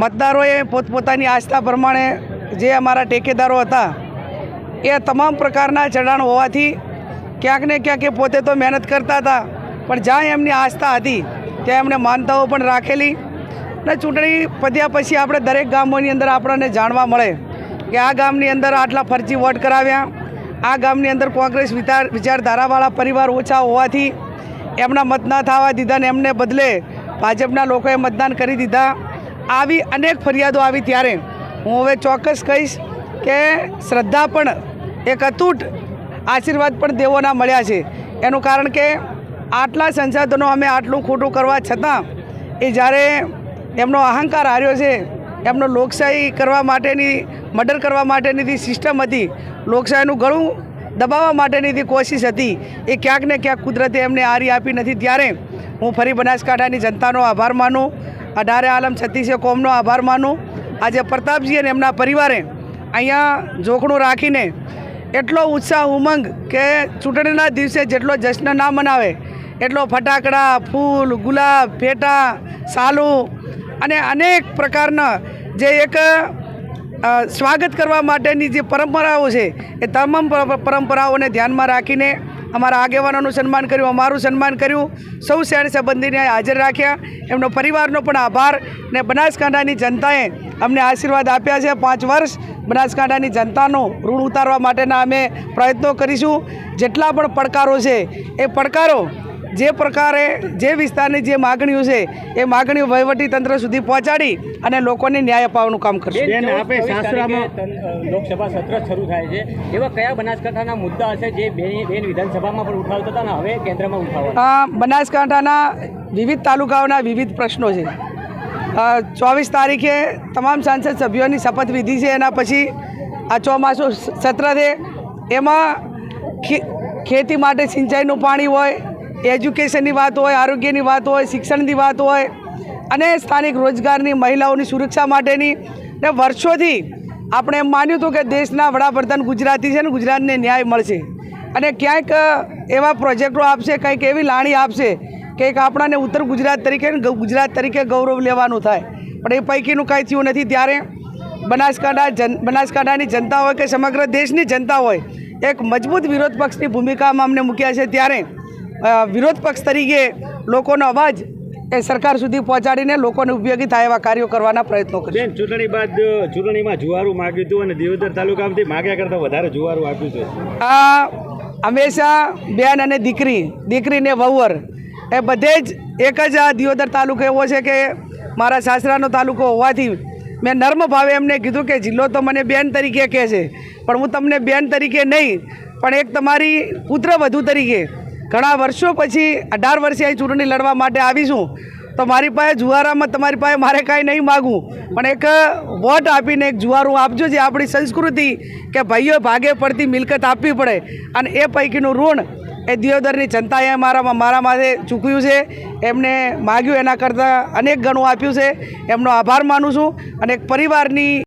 મતદારોએ પોતપોતાની આસ્થા પ્રમાણે જે અમારા ટેકેદારો હતા, એ તમામ પ્રકારના ચઢાણ હોવાથી ક્યાંક ને ક્યાંક એ પોતે તો મહેનત કરતા હતા, પણ જ્યાં એમની આસ્થા હતી, ત્યાં એમણે માનતાઓ પણ રાખેલી ને ચૂંટણી પત્યા પછી આપણે દરેક ગામોની અંદર આપણને જાણવા મળે કે આ ગામની અંદર આટલા ફરજી વોટ કરાવ્યા, આ ગામની અંદર કોંગ્રેસ વિચાર વિચારધારાવાળા પરિવાર ઓછા હોવાથી એમના મત ના થવા દીધા ને એમને બદલે ભાજપના લોકોએ મતદાન કરી દીધા. આવી અનેક ફરિયાદો આવી ત્યારે હું હવે ચોક્કસ કહીશ કે શ્રદ્ધા પણ એક અતૂટ આશીર્વાદ પણ દેવોના મળ્યા છે. એનું કારણ કે આટલા સંસાધનો અમે આટલું ખોટું કરવા છતાં એ જ્યારે એમનો અહંકાર હાર્યો છે, એમનો લોકશાહી કરવા માટેની, મર્ડર કરવા માટેની સિસ્ટમ હતી, લોકશાહીનું ગળું દબાવવા માટેની જે કોશિશ હતી, એ ક્યાંક ને ક્યાંક કુદરતે એમને આરી આપી નથી. ત્યારે હું ફરી બનાસકાંઠાની જનતાનો આભાર માનું અઢારે આલમ છત્તીસે કોમનો આભાર માનું. આજે પ્રતાપજી અને એમના પરિવારે અહીંયા જોખણું રાખીને એટલો ઉત્સાહ, ઉમંગ કે ચૂંટણીના દિવસે જેટલો જશ્ન ના મનાવે, એટલો ફટાકડા, ફૂલ, ગુલાબ ભેટા સાલું અને અનેક પ્રકારના જે એક સ્વાગત કરવા માટેની જે પરંપરાઓ છે, એ તમામ પરંપરાઓને ધ્યાનમાં રાખીને અમારા આગેવાનોનું સન્માન કર્યું, અમારું સન્માન કર્યું. સૌ શહેર સંબંધીને હાજર રાખ્યા. એમનો પરિવારનો પણ આભાર ને બનાસકાંઠાની જનતાએ અમને આશીર્વાદ આપ્યા છે. પાંચ વર્ષ બનાસકાંઠાની જનતાનો ઋણ ઉતારવા માટેના અમે પ્રયત્નો કરીશું. જેટલા પણ પડકારો છે, એ પડકારો જે પ્રકારે જે વિસ્તારની જે માગણીઓ છે એ માગણીઓ વહીવટી તંત્ર સુધી પહોંચાડી અને લોકોને ન્યાય અપાવવાનું કામ કરશું. લોકસભા સત્ર શરૂ થાય છે. એવા કયા બનાસકાંઠાના મુદ્દા હશે જે બેન બેન વિધાનસભામાં પણ ઉઠાવતા હતા હવે કેન્દ્રમાં ઉઠાવવા બનાસકાંઠાના વિવિધ તાલુકાઓના વિવિધ પ્રશ્નો છે. ચોવીસ તારીખે તમામ સાંસદ સભ્યોની શપથવિધિ છે એના પછી આ ચોમાસું સત્ર છે. એમાં ખે- ખેતી માટે સિંચાઈનું પાણી હોય એજ્યુકેશનની વાત હોય, આરોગ્યની વાત હોય, શિક્ષણની વાત હોય અને સ્થાનિક રોજગારની, મહિલાઓની સુરક્ષા માટેની. ને વર્ષોથી આપણે એમ માન્યું હતું કે દેશના વડાપ્રધાન ગુજરાતી છે ને ગુજરાતને ન્યાય મળશે. અને ક્યાંક એવા પ્રોજેક્ટો આપશે, કંઈક એવી લાણી આપશે કે એક આપણાને ઉત્તર ગુજરાત તરીકે ગુજરાત તરીકે ગૌરવ લેવાનું થાય. પણ એ પૈકીનું કાંઈ થયું નથી. ત્યારે બનાસકાંઠા જન, બનાસકાંઠાની જનતા હોય કે સમગ્ર દેશની જનતા હોય, એક મજબૂત વિરોધ પક્ષની ભૂમિકામાં અમને મૂક્યા છે. ત્યારે વિરોધ પક્ષ તરીકે લોકોનો અવાજ એ સરકાર સુધી પહોંચાડીને લોકોને ઉપયોગી થાય એવા કાર્યો કરવાના પ્રયત્નો કરે બેન ચૂંટણી બાદ ચૂંટણીમાં જુવારું માગ્યું હતું અને દિયોદર તાલુકામાંથી માગ્યા કરતાં વધારે જુવારું આપ્યું છે. આ હંમેશા બેન અને દીકરી દીકરીને વહુવર એ બધે જ એક જ આ દિયોદર તાલુકો એવો છે કે મારા સાસરાનો તાલુકો હોવાથી મેં નર્મ ભાવે એમને કીધું કે જિલ્લો તો મને બેન તરીકે કહે છે પણ હું તમને બેન તરીકે નહીં પણ એક તમારી પુત્ર વધુ તરીકે ઘણા વર્ષો પછી, અઢાર વર્ષે અહીં ચૂંટણી લડવા માટે આવીશું. તો મારી પાસે જુવારામાં તમારી પાસે મારે કાંઈ નહીં માગવું. પણ એક વોટ આપીને એક જુવારું આપજો જે આપણી સંસ્કૃતિ કે ભાઈઓ ભાગે પડતી મિલકત આપવી પડે. અને એ પૈકીનું ઋણ એ દિયોદરની જનતાએ મારામાં, મારા માથે ચૂક્યું છે. એમને માગ્યું, એના કરતાં અનેક ગણું આપ્યું છે. એમનો આભાર માનું છું. અને એક પરિવારની